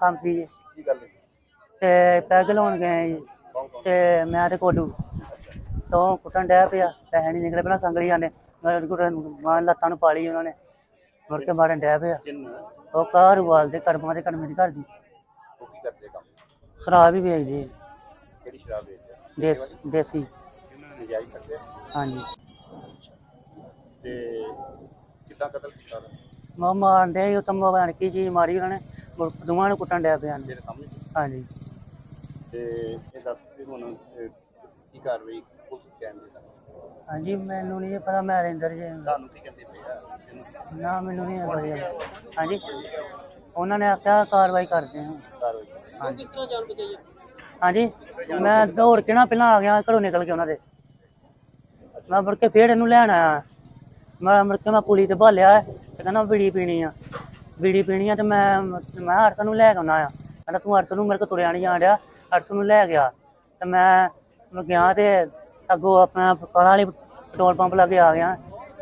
ਸੀ ਜੀ। ਕੀ ਗੱਲ ਹੋਈ? ਤੇ ਪੈਗ ਲਾਉਣ ਗਏ ਜੀ। ਤੇ ਮੈਂ ਤੇ ਕੋਡੂ ਤੋਂ ਕੁੱਟਣ ਡਿਆ ਪਿਆ ਪੈਸੇ ਨਹੀਂ ਨਿਕਲੇ ਪਹਿਲਾਂ ਸੰਗਲੀਆਂ ਨੇ ਮੈਂ ਮਾਂ ਲੱਤਾਂ ਨੂੰ ਪਾਲੀ ਉਹਨਾਂ ਨੇ। ਮੁੜ ਕੇ ਮਾਰਨ ਡਿਆ ਪਿਆ। ਉਹ ਕਾਰ ਵਾਲ ਦੇ ਕਰਮਾਂ ਦੇ ਕਰਮੇ ਦੀ ਘਰ ਦੀ। ਉਹ ਕੀ ਕਰਦੇ ਕੰਮ? ਸ਼ਰਾਬ ਹੀ ਵੇਚਦੇ ਜੀ, ਕਿਹੜੀ ਸ਼ਰਾਬ ਵੇਚਦੇ? ਦੇਸ ਦੇਸੀ। ਨਜਾਇਜ਼ ਕਰਦੇ? ਹਾਂਜੀ। ਤੇ ਕਿੱਦਾਂ ਕਤਲ ਕੀਤਾ? ਮੈਂ ਮਾਰਨ ਡਿਆ ਉਹ ਤਾਂ ਮੈਂ ਕੀ ਚੀਜ਼ ਮਾਰੀ ਉਹਨਾਂ ਨੇ। ਦੋਵਾਂ ਨੂੰ ਕੁੱਟਣ ਡਿਆ ਪਿਆ ਨੇ ਤੇਰੇ ਸਾਹਮਣੇ ਹਾਂਜੀ। ਤੇ ਇਹ ਦੱਸ ਵੀ ਹੁਣ ਅਹ, ਕੀ ਕਾਰਵਾਈ ਪੁਲਿਸ ਕਹਿੰਦੇ ਦਾ ਹਾਂਜੀ ਮੈਨੂੰ ਨਹੀਂ ਪਤਾ ਮੈਂ ਰਿੰਦਰ ਜੀ ਤੁਹਾਨੂੰ ਕੀ ਕਹਿੰਦੇ ਪਏ ਆ? ਇਹਨੂੰ ਨਾ ਮੈਨੂੰ ਨਹੀਂ ਪਤਾ ਜੀ। ਹਾਂਜੀ। ਉਹਨਾਂ ਨੇ ਆਖਿਆ ਕਾਰਵਾਈ ਕਰਦੇ ਹਾਂ। ਕਾਰਵਾਈ ਹਾਂਜੀ। ਮੈਂ ਦੌੜ ਕੇ ਨਾ ਪਹਿਲਾਂ ਆ ਗਿਆ ਘਰੋਂ ਨਿਕਲ ਕੇ ਉਹਨਾਂ ਦੇ। ਮੈਂ ਮੁੜ ਕੇ ਫੇਰ ਇਹਨੂੰ ਲੈਣ ਆਇਆ। ਮੈਂ ਮੁੜ ਕੇ ਮੈਂ ਪੁਲੀ ਤੇ ਭਾਲਿਆ ਤੇ ਕਹਿੰਦਾ ਬੀੜੀ ਪੀਣੀ ਆ। ਬੀੜੀ ਪੀਣੀ ਆ ਤੇ ਮੈਂ ਮੈਂ ਅਰਸ ਨੂੰ ਲੈ ਕੇ ਆਉਣਾ ਆ। ਕਹਿੰਦਾ ਤੂੰ ਅਰਸ ਨੂੰ ਮੇਰੇ ਕੋਲ ਤੁਰਿਆ ਨਹੀਂ ਜਾਣ ਡਿਆ ਅਰਸ ਨੂੰ ਲੈ ਗਿਆ। ਤੇ ਮੈਂ ਮੈਂ ਗਿਆ ਤੇ ਅੱਗੋਂ ਆਪਣਾ ਕਾਲਾ ਵਾਲੀ ਪੈਟਰੋਲ ਪੰਪ ਲਾਗੇ ਆ ਗਿਆ।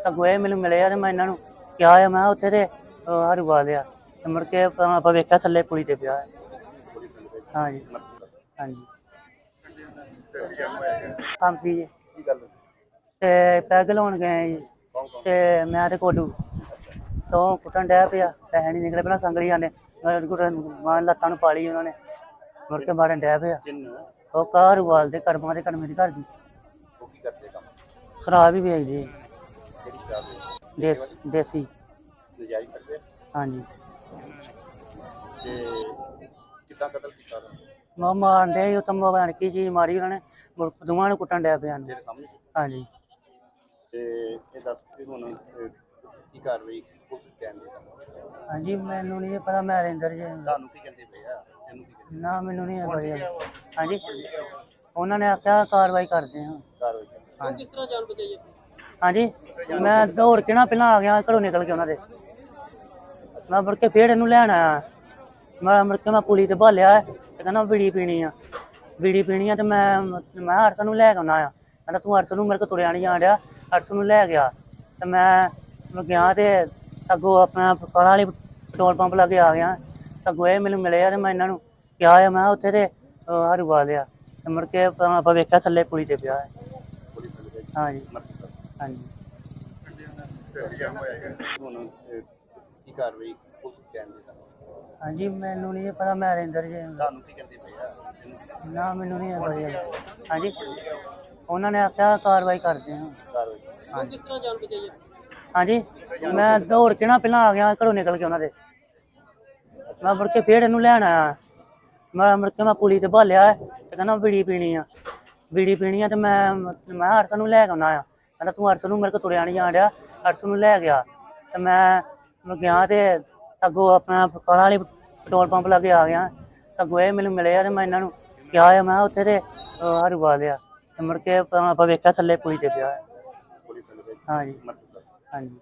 ਅੱਗੋਂ ਇਹ ਮੈਨੂੰ ਮਿਲੇ ਆ ਤੇ ਮੈਂ ਇਹਨਾਂ ਨੂੰ ਕਿਹਾ ਆ ਮੈਂ ਉੱਥੇ ਤੇ ਹਰੂਵਾ ਲਿਆ। ਤੇ ਮੁੜ ਕੇ ਆਪਾਂ ਵੇਖਿਆ ਥੱਲੇ ਪੁਲੀ ਤੇ ਪਿਆ। ਹੈ। ਹਾਂਜੀ। ਹਾਂਜੀ। ਸੀ ਜੀ ਕੀ ਗੱਲ ਹੋਈ? ਤੇ ਪੈਗ ਲਾਉਣ ਗਏ ਜੀ। ਤੇ ਮੈਂ ਤੇ ਕੋਡੂ। ਤੋਂ ਕੁੱਟਣ ਡਿਆ ਪਿਆ ਪੈਸੇ ਨਹੀਂ ਨਿਕਲੇ ਪਹਿਲਾਂ ਸੰਗਲੀਆਂ ਨੇ ਮਾਂ ਲੱਤਾਂ ਨੂੰ ਪਾਲੀ ਉਹਨਾਂ ਨੇ ਮੁੜ ਕੇ ਮਾਰਨ ਡਿਆ ਪਿਆ। ਉਹ ਕਾਰ ਵਾਲ ਦੇ ਕਰਮਾਂ ਦੇ ਕਰਮੇ ਦੀ ਘਰ ਦੀ। ਉਹ ਕੀ ਕਰਦੇ ਕੰਮ? ਸ਼ਰਾਬ ਹੀ ਵੇਚਦੇ। ਜੀ, ਵੇਚਦੇ? ਦੇਸ ਦੇਸੀ। ਨਜਾਇਜ਼ ਕਰਦੇ? ਆ? ਹਾਂਜੀ। ਤੇ ਕਿੱਦਾਂ ਕਤਲ ਕੀਤਾ ਉਹਨੇ? ਮੈਂ ਮਾਰਨ ਡਿਆ ਸੀ, ਉਹ ਤਾਂ ਮੈਂ ਕੀ ਚੀਜ਼ ਮਾਰੀ ਉਹਨਾਂ ਨੇ ਮੁੜ ਦੋਵਾਂ ਨੂੰ ਕੁੱਟਣ ਡਿਆ ਪਿਆ ਨੇ ਹਾਂਜੀ। ਤੇ ਇਹ ਦੱਸ ਵੀ ਹੁਣ ਅਹ, ਕੀ ਕਾਰਵਾਈ ਪੁਲਿਸ ਕਹਿੰਦੇ ਦਾ ਹਾਂਜੀ ਮੈਨੂੰ ਨਹੀਂ ਪਤਾ ਮੈਂ ਰਿੰਦਰ ਜੀ। ਤੁਹਾਨੂੰ ਕੀ ਕਹਿੰਦੇ ਪਏ ਆ? ਇਹਨੂੰ ਕੀ ਕਹਿੰਦੇ ਨਾ ਮੈਨੂੰ ਨਹੀਂ ਪਤਾ ਜੀ। ਹਾਂਜੀ ਉਹਨਾਂ ਨੇ ਆਖਿਆ ਕਾਰਵਾਈ ਕਰਦੇ ਹਾਂ। ਕਾਰਵਾਈ ਹਾਂਜੀ ਕਿਸ ਤਰ੍ਹਾਂ ਜਾਨ ਬਚਾਈ ਹਾਂਜੀ ਮੈਂ ਦੌੜ ਕੇ ਨਾ ਪਹਿਲਾਂ ਆ ਗਿਆ ਘਰੋਂ ਨਿਕਲ ਕੇ ਉਹਨਾਂ ਦੇ। ਮੈਂ ਮੁੜ ਕੇ ਫੇਰ ਇਹਨੂੰ ਲੈਣ ਆਇਆ। ਮੈਂ ਮੁੜ ਕੇ ਮੈਂ ਪੁਲੀ ਤੇ ਭਾਲਿਆ ਤੇ ਕਹਿੰਦਾ ਬੀੜੀ ਪੀਣੀ ਆ। ਬੀੜੀ ਪੀਣੀ ਆ ਤੇ ਮੈਂ ਮੈਂ ਅਰਸ ਨੂੰ ਲੈ ਕੇ ਆਉਣਾ ਆ। ਕਹਿੰਦਾ ਤੂੰ ਅਰਸ ਨੂੰ ਮੇਰੇ ਕੋਲ ਤੁਰਿਆ ਨਹੀਂ ਜਾਣ ਡਿਆ। ਅਰਸ ਨੂੰ ਲੈ ਗਿਆ। ਤੇ ਮੈਂ ਮੈਂ ਗਿਆ ਤੇ ਅੱਗੋਂ ਆਪਣਾ ਕਾਲਾ ਵਾਲੀ ਪੈਟਰੋਲ ਪੰਪ ਲਾਗੇ ਆ ਗਿਆ। ਅੱਗੋਂ ਇਹ ਮੈਨੂੰ ਮਿਲੇ ਆ ਤੇ ਮੈਂ ਇਹਨਾਂ ਨੂੰ ਕਿਹਾ ਆ ਮੈਂ ਉੱਥੇ ਤੇ ਹਰੂਵਾ ਲਿਆ ਤੇ ਮੁੜ ਕੇ ਆਪਾਂ ਆਪਾਂ ਵੇਖਿਆ ਥੱਲੇ ਪੁਲੀ ਤੇ ਪਿਆ ਹੈ। ਹਾਂਜੀ ਮਰਜ਼ੀ ਹਾਂਜੀ। ਹੁਣ ਅਹ, ਕੀ ਕਾਰਵਾਈ ਪੁਲਿਸ ਕਹਿੰਦੇ ਦਾ ਹਾਂਜੀ ਮੈਨੂੰ ਨਹੀਂ ਪਤਾ ਮੈਂ ਰਿੰਦਰ ਜੀ ਤੁਹਾਨੂੰ ਕੀ ਕਹਿੰਦੇ ਪਏ ਆ? ਇਹਨੂੰ ਨਾ ਮੈਨੂੰ ਨਹੀਂ ਪਤਾ ਜੀ। ਹਾਂਜੀ। ਉਹਨਾਂ ਨੇ ਆਖਿਆ ਕਾਰਵਾਈ ਕਰਦੇ ਹਾਂ। ਕਾਰਵਾਈ। ਹਾਂਜੀ। ਹਾਂਜੀ। ਮੈਂ ਦੌੜ ਕੇ ਨਾ ਪਹਿਲਾਂ ਆ ਗਿਆ, ਘਰੋਂ ਨਿਕਲ ਕੇ ਉਹਨਾਂ ਦੇ। ਮੈਂ ਮੁੜ ਕੇ ਫੇਰ ਇਹਨੂੰ ਲੈਣ ਆਇਆ। ਮੈਂ ਮੁੜ ਕੇ ਮੈਂ ਪੁਲੀ ਤੇ ਭਾਲਿਆ ਤੇ ਕਹਿੰਦਾ ਬੀੜੀ ਪੀਣੀ ਆ। ਬੀੜੀ ਪੀਣੀ ਆ ਤੇ ਮੈਂ ਮੈਂ ਅਰਸ ਨੂੰ ਲੈ ਕੇ ਆਉਣਾ ਆ। ਕਹਿੰਦਾ ਤੂੰ ਅਰਸ ਨੂੰ ਮੇਰੇ ਕੋਲ ਤੁਰਿਆ ਨਹੀਂ ਜਾਣ ਡਿਆ ਅਰਸ ਨੂੰ ਲੈ ਗਿਆ। ਤੇ ਮੈਂ ਮੈਂ ਗਿਆ ਤੇ ਅੱਗੋਂ ਆਪਣਾ ਕਾਲਾ ਵਾਲੀ ਪੈਟਰੋਲ ਪੰਪ ਲਾਗੇ ਆ ਗਿਆ। ਅੱਗੋਂ ਇਹ ਮੈਨੂੰ ਮਿਲੇ ਆ ਤੇ ਮੈਂ ਇਹਨਾਂ ਨੂੰ ਕਿਹਾ ਆ, ਮੈਂ ਉੱਥੇ ਤੇ ਹਰੂ ਵਾਲਿਆ ਤੇ ਮੁੜ ਕੇ ਆਪਾਂ ਵੇਖਿਆ ਥੱਲੇ ਪੁਲੀ ਤੇ ਪਿਆ ਹੈ। ਹਾਂਜੀ। ਹਾਂਜੀ